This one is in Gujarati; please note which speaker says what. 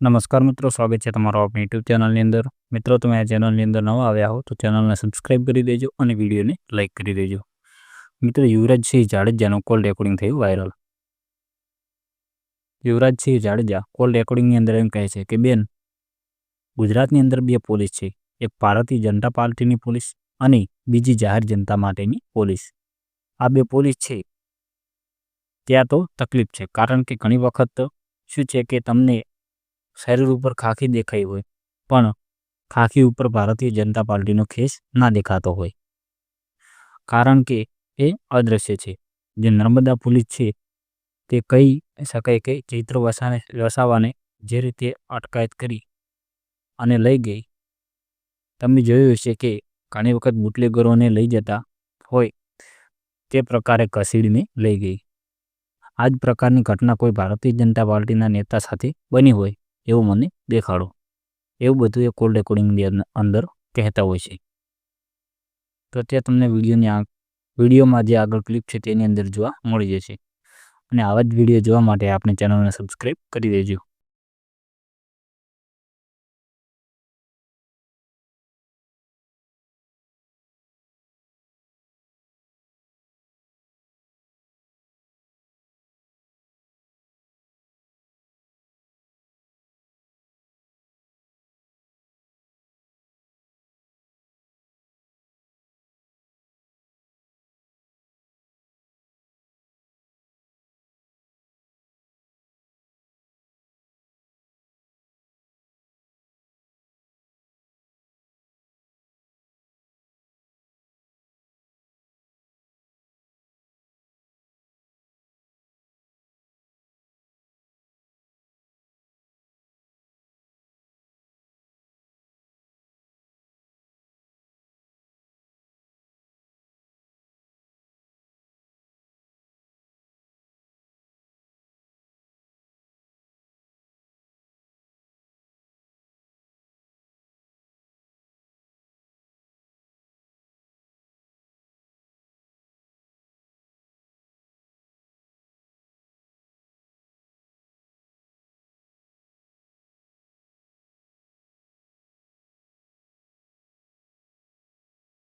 Speaker 1: નમસ્કાર મિત્રો, સ્વાગત છે તમારો આપણી યુટ્યુબ ચેનલની અંદર. મિત્રો, તમે આ ચેનલની અંદર નવા આવ્યા હો તો ચેનલને સબસ્ક્રાઇબ કરી દેજો અને વિડીયોને લાઇક કરી દેજો. મિત્રો, યુવરાજસિંહ જાડેજાનું કોલ રેકોર્ડિંગ થયું વાયરલ યુવરાજસિંહ જાડેજા કોલ રેકોર્ડિંગની અંદર એમ કહે છે કે, બેન, ગુજરાતની અંદર બે પોલીસ છે. એક ભારતીય જનતા પાર્ટીની પોલીસ અને બીજી જાહેર જનતા માટેની પોલીસ. આ બે પોલીસ છે. ત્યાં તો તકલીફ છે. કારણ કે ઘણી વખત શું છે કે તમને શરીર ઉપર ખાખી દેખાઈ હોય, પણ ખાખી ઉપર ભારતીય જનતા પાર્ટીનો ખેસ ના દેખાતો હોય. કારણ કે એ અદૃશ્ય છે. જે નર્મદા પોલીસ છે, તે કહી શકાય કે ચૈત્ર વસાને, વસાવાને જે રીતે અટકાયત કરી અને લઈ ગઈ. તમે જોયું હશે કે ઘણી વખત બુટલેગરોને લઈ જતા હોય, તે પ્રકારે ઘસીડીને લઈ ગઈ. આ જ પ્રકારની ઘટના કોઈ ભારતીય જનતા પાર્ટીના નેતા સાથે બની હોય. એવું મને દેખાડો. એવું બધું એ કોલ રેકોર્ડિંગની અંદર કહેતા હોય છે. તો ત્યાં તમને વિડીયોની આ, વિડીયોમાં જે આગળ ક્લિપ છે તેની અંદર જોવા મળી જશે. અને આવા જ વીડિયો જોવા માટે આપણે ચેનલને સબસ્ક્રાઈબ કરી દેજો.